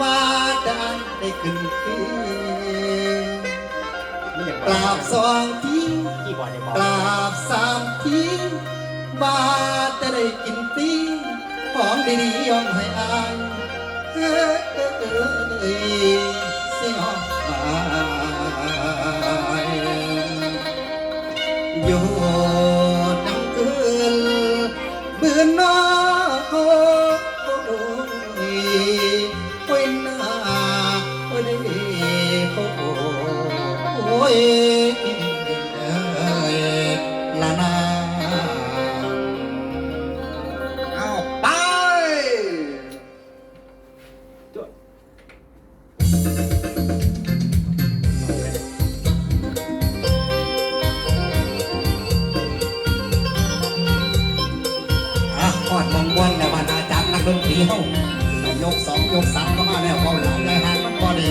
ฟ้าดังได้ขึ้นที่นี่อย่างกราบสองทีกี่บอลจะบอกราบสามทีว่าจะได้กินฟรีของดีๆยอมให้อายเออเออเออ ของมองบนในวันอาจารย์นักดนตรีเฮายกสองยกสามก็มาแล้วเบาหลังในหางมันก็ดี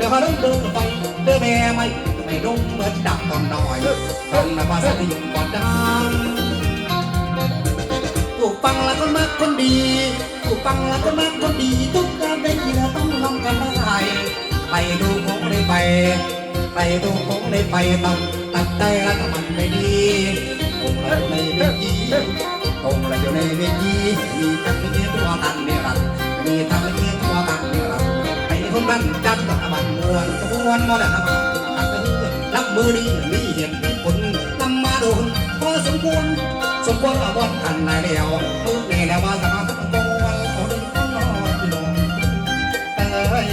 เดี๋ยวเขาเดินเดินไปเดินแม่ไม่ไม่ลงเหมือนดักตอนน้อยทำมาภาษาที่ยุ่งก่อนดังถูฟังแล้วก็มักคนดีถูฟังแล้วก็มักคนดี ทุกการได้ยินแล้วต้องลองกันได้ไปดูคงได้ไป ไปดูคงได้ไปต้องตัดใจแล้วก็มันไม่ดีคงเราอยู่ในเวทีคงเราอยู่ในเวทีมีทั้งเมียตัวตันเนรันดร์มีทั้งเมียตัวตันเนรัน คนบ้านจัดกับบันเมืองตะวันมอดนะมาตัดไรับมือดีมีเหตุมีผลนำมาโดนพอสมควรสมควรว่าวันกันนายแล้วมือแน่แล้วว่าสมาธิตะวันคนคนนอนพี่น้องเอ้ย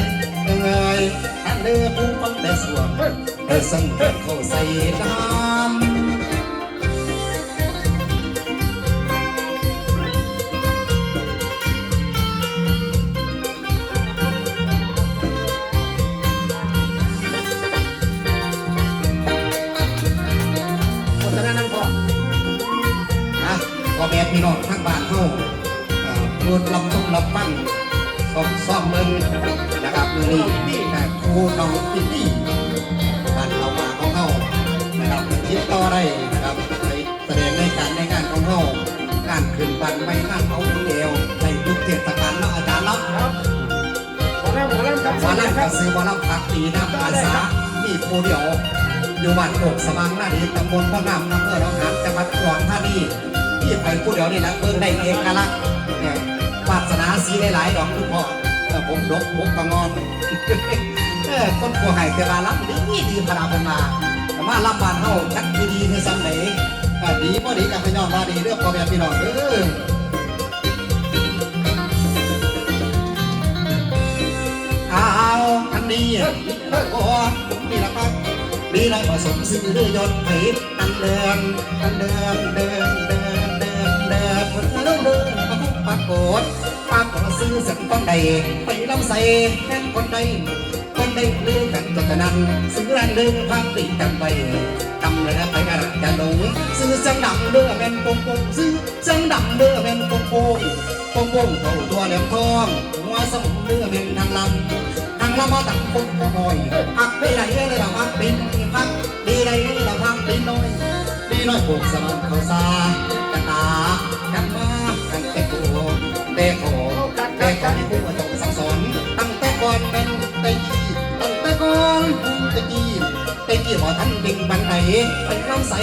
เอ้ยอันเดือผู้ฟังแต่สวนเธอสั่งเธอเขาใส่น้ำ พ่อแม่พี่น้องทั้งบ้านเฮาเอ่อพูดลำต้มลำปั้นซ้อมซ้อมเบิ่งนะครับมือนี้นี่นะครูน้องพี่พี่บ้านเรามาของเฮานะครับติดต่อได้นะครับไปแสดงในการในงานของเฮางานขึ้นบันไม่งานเอาเดียวในทุกเทศกาลเนาะอาจารย์เนาะครับหมอลำหมอลำครับวาลังกับซื้อวาลังพักปีน้ำอาสามีผู้เดียวอยู่บ้านโคกสว่างหน้าดีตำบลพ่อน้ำอำเภอหนองหานจังหวัดอุดรธานี ที่ไปผู้เดียวนี่นะเบิ่งได้เอกลักษณ์เนี่ยวาสนาสีหลายๆดอกคุณพ่อเออผมดกผมกระงอนเออคนผู้ให้แต่ว่ารับดีดีพนาเป็นมาแต่มารับบ้านเฮาจักดีๆคือซ้ำไหนดีบ่ดีกับพี่น้องว่าดีเรื่องพ่อแม่พี่น้องเด้อเอาอันนี้เฮ้ยเฮ้ยโอ้ผมนี่ละครับ มีอะไรผสมซื้อยนต์ไปตันเดินตันเดินเดินเดินเดินเดินเดินเดินมาทุกปากโกดปากโกซื้อสันคนใดไปลำใส่แค่คนใดคนใดเลื่อนกันจนนั้นซื้อแรงเดินพักตีกันไปกำเลยนะไปกันลงซื้อเสียงดังเด้อเป็นปงปงซื้อเสียงดังเด้อเป็นปงปงปงปงเท่าตัวเหลี่ยมทองหัวสมเรือเป็นทางลำ ทางลำมาตักคนก็หอยพักไปไหนเลยเราพักเป็นที่พักดีไรเราพักเป็นน้อยดีน้อยผูกสมันเขาซากันตากันมากันแต่กูแต่โขแต่ก่อนผู้ว่าต้องสั่งสอนตั้งแต่ก่อนเป็นแต่ยี่ตั้งแต่ก่อนผู้ตะกี้แต่กี้บ่ทันดิ่งบันไดไปน้ำใส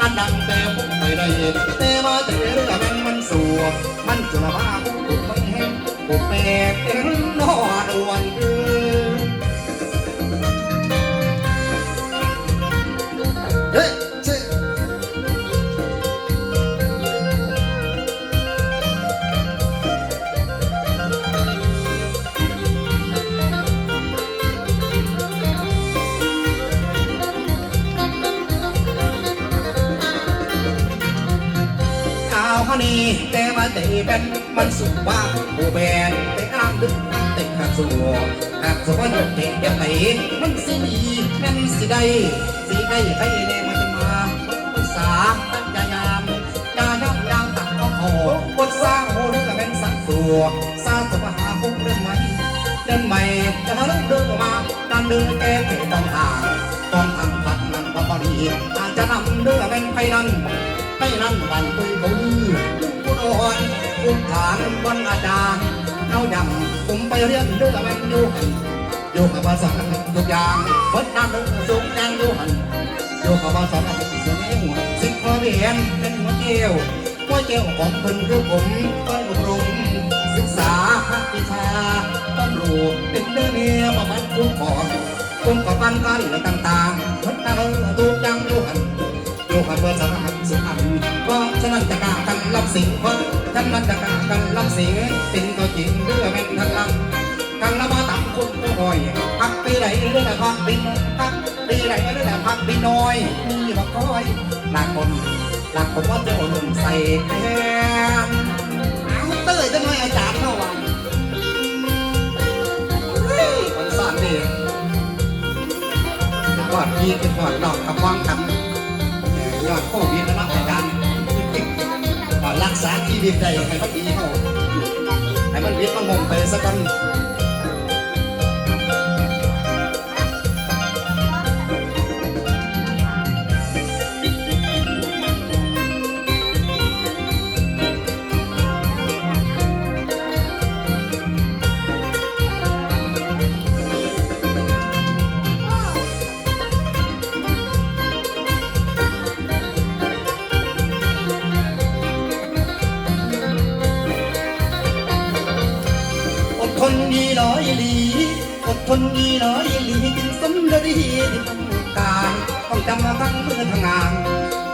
อันดังแต่ผมไปได้แต่ว่าแต่เรื่องมันมันสัวมันจุลภาพกูไม่แห้งกูแปลก นนี่แต่มาเตะเป็นมันสุกว่าผู้แบนแต่อ้างดึกเต็หักสัวหักสัวเตะแบบไหนมันสิมีแม่นสิได้สิได้ใครแน่มันจะมาปรึกษาตั้งยายามยายามยามตักข้อหอบทสร้างโหเรื่องเป็นสักสัวสร้างสมหาคุ้มเรื่องใหม่เรื่องใหม่จะหาเรื่องเดินออกมาการเดินแก้ไขต้องทางต้องทางพัดนั้นพอดีอาจจะนำเรื่องเป็นไปนั้น ไม่นั่นวันคุยบุญคุณอ่อนคุณฐานวันอาจารย์เอาดำผมไปเรียนเรื่องแม่นอยู่หันอยู่กับภาษาทุกอย่างวัดน้ำลงสุกยังอยู่หันอยู่กับภาษาเสียงหัวสิบพอเรียนเป็นหัวเกลียวหัวเกลียวของเพิ่นคือผมก็อบรมศึกษาวิชาต้องรู้เป็นเรื่องนี้ประวัติคุ้มครองคุ้มกับปันกันต่างๆวัดน้ำทุกอย่งอยู่หันโยกเพื่อสหั สิ่งเพราะฉะนั้นจะกากันรับสิ่งสิ่งก็จริงเรื่องเป็นทันลำกันละมาต่ำคนก็บ่อยพักปีไหนเรื่องพักปีนพักปีไหนเรื่องพักปีน้อยมีมาคอยหลักคนหลักคนว่าจะอดลมใส่แทนเอาเต้ยจะน้อยอาจารย์เท่าวันคนสานดีกอดพี่เป็นกอดดอกกับว่างกันยอดโควิดนะ รักษาชีวิตได้ให้มันดีเขาให้มันวิทย์มันมงไปสักกัน อดทนยีน่อยลีจึงสมฤดีที่ต้องการต้องจำทั้งมือทำงาน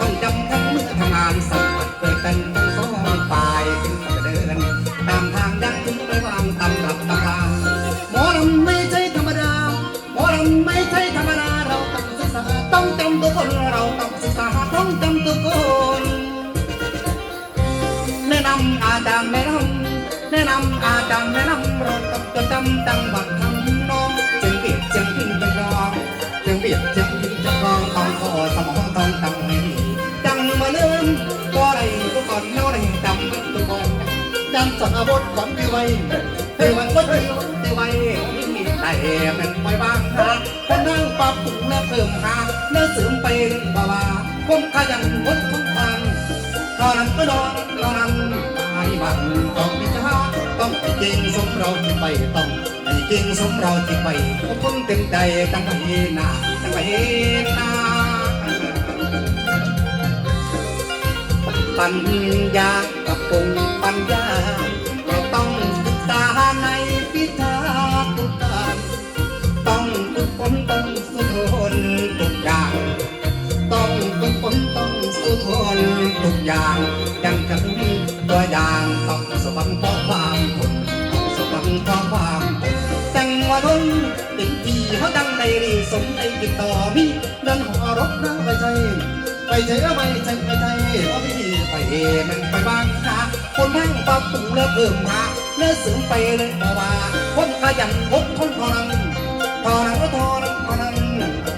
ต้องจำทั้งมือทำงานสัมผัสเคยกันทั้งสองฝ่ายถึงจะเดินตามทางยังถึงไปวางตำรับตำรางหมอลำไม่ใช่ธรรมดาหมอลำไม่ใช่ธรรมดาเราต้องศึกษาต้องจำตัวคนเราต้องศึกษาต้องจำตัวคนแนะนำอาจารย์แนะนำแนะนำอาจารย์แนะนำเราต้องจดจำจังหวัดทำนอง สียงพินจะรองเสียงเบียดเสียงพินจะรองต้องขอสมองต้องตั้งให้ดีจังมาเลื่อนก็ไรก็ก่อนเล่าไรจำมันตัวก่อนจำสังอาบทก่อนที่ไว้เฮ้ยมันก็ที่ที่ไว้มีแต่มันปล่อยบางหาคนนั่งปรับปรุงและเพิ่มหาเนื้อเสริมไปเรื่องบ่าวาผมขยันวดทุกวันตอนนั้นก็นอนตอนนั้นไอ้บังต้องพิจารณาต้องให้เก่งสมเราไปต้อง เก่งสมเราที่ไปอดทนเต็มใจตั้งไปหน้าตั้งไปหน้าปัญญากับปรุงปัญญาเราต้องศึกษาในพิธาทุกการต้องฝึกฝนต้องสู้ทนทุกอย่างต้องฝึกฝนต้องสู้ทนทุกอย่างยังจะมีตัวอย่างต้องสบังเพราะความทนต้องสบังเพราะความทน แต่งว่าทนติดที่เขาดังในรีสมในติดต่อพี่ดินหอรถนะไปใจไปใจแล้วไปใจไปใจเพราะพี่ไปเอมันไปบ้างนะคนนั่งปับปรุงแล้วเพิ่มมาเนื้อสูงไปเลยเพราะว่าคนขยันอดทนพอนังพอนังก็พอนังพอนัง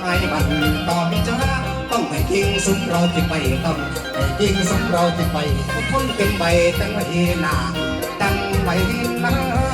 ไอ้บันต่อพิจารณาต้องให้จริงสมเราที่ไปต้องให้จริงสมเราที่ไปอดทนเป็นใบตั้งไว้หนาตั้งไว้นะ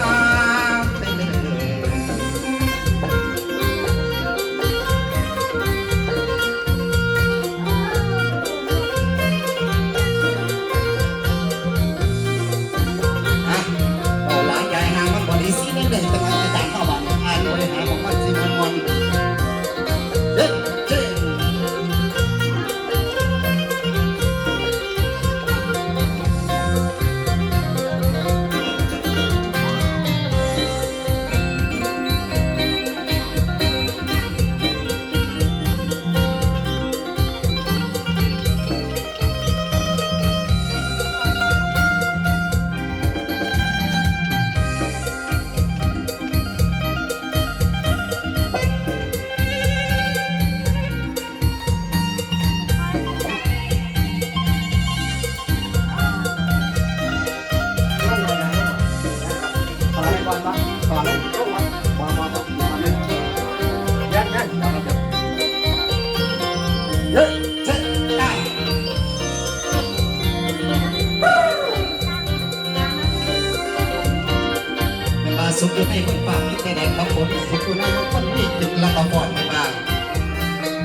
สุขอยู่ในคนฟังแต่แดงบางคนสุขอยู่ในคนนี้จึงละกบอนไม่บาง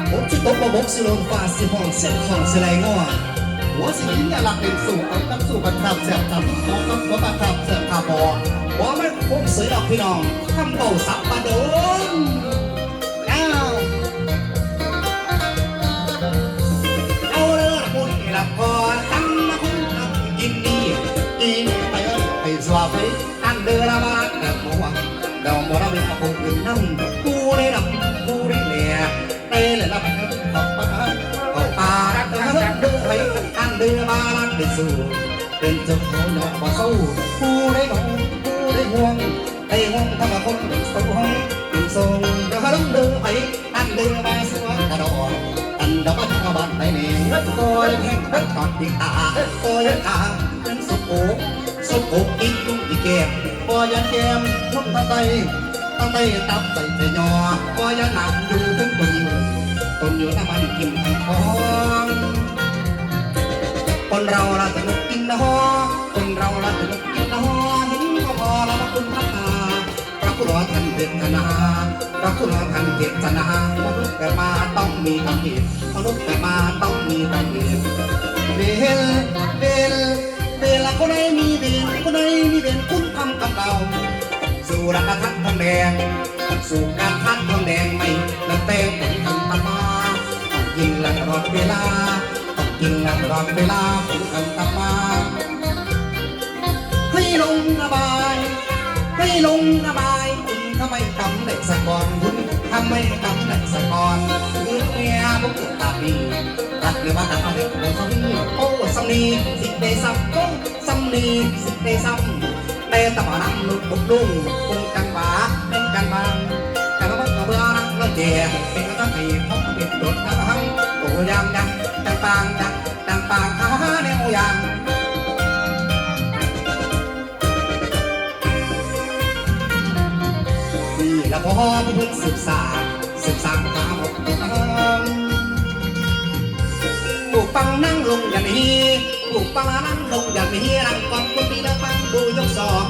ผมจะตกระบกสิลงฟ้าสิห้องเสียงห้องสิไรงอหัวสิยิ้มอย่าหลักเป็นสู่ไปตั้งสู่บันทับเสียบทับมองกับหัวบัทับเสียบทับบอบ่ไม่คงสวยดอกพี่น้องคำเบาสับปะโดน อันเดอร์ละบาดเดามัวเดามัวเราเป็นคนอื่นนั่งกูได้ดำกูได้เหลี่ยเตะเลยละมันขอบปาขอบปาเดินเดินไปอันเดอร์บาลันไปสู่ สู้กูได้หลงกูได้ห่วงได้งทำมองเป็นทรงเดินเดินไอันเดอร์บาสวะกระโดดอันดับทางบ้านในนี้คอยแห่งรักตอนปีตาคอยตาเป็นสุโขสุโขกินตุ้งอีแก้มคอยยันแก้มมุดตะไตตะไตตับใส่ใจยอคอยยันหนักอยู่ถึงต้นต้นอยู่น้ำมันกินทั้งท้องคนเราละสนุกกินนะฮอคนเราละสนุกกินนะฮอเห็นก็พอละคุณพัฒนาพระคุณรอท่านเทศนาพระคุณรอท่านเทศนามนุษย์เกิดมาต้องมีกำเหตุมนุษย์เกิดมาต้องมีกำเหตุเบลเบลเบลละคนใดมีเบลคนมี คุณทำกับเราสู่รักทัดทองแดง สู่การทัดทองแดงไม่ละเต้ผลทำตามาต้องกินละตลอดเวลาต้องกินละตลอดเวลาผลทำตามาให้ลงระบายให้ลงระบายคุณทำไมทำได้สะก่อนคุณทำไมทำได้สะก่อนคือเมียบุกตาดีรักหรือว่าทำอะไรก็ต้องมีโอ้สำนีสิเดซับโอ้สำนีสิเดซับ แต่ตะบานังลุกบุกลุงคงกันบาเป็นกันบางแต่ว่ามันก็เบื่อรักแล้วแย่เป็นก็ต้องให้พบเป็นโดดทั้งตัวยามดังดังปางดังดังปางหาแนวยางนี่ละพ่อผู้เพิ่งศึกษาศึกษาตามออกตามผู้ฟังนั่งลงอย่างนี้ ผู้ฟังนั่งลงอย่างนี้รังฟังคนดีแล้วฟังดูยกสอง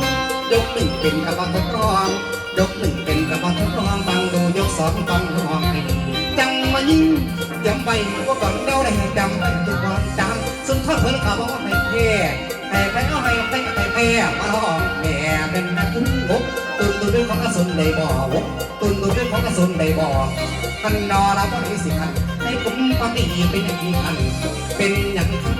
ยกหนึ่งเป็นกระบอกทดลองยกหนึ่งเป็นกระบอกทดลองฟังดูยกสองฟังร้องให้จังมายิ่งจำไว้ว่าก่อนเราได้จำไว้ทุกคนจำสุนทรเพิ่นเขาบอกให้แพ้ให้แพ้เอาให้แพ้ให้แพ้มาร้องแม่เป็นนักทุนงก ตุนตุนด้วยของกระสุนในบ่อกตุนตุนด้วยของกระสุนในบ่อคันนอเราก็ได้สิคันให้ผมปฏิเป็นอย่างนี้คันเป็นอย่างคัน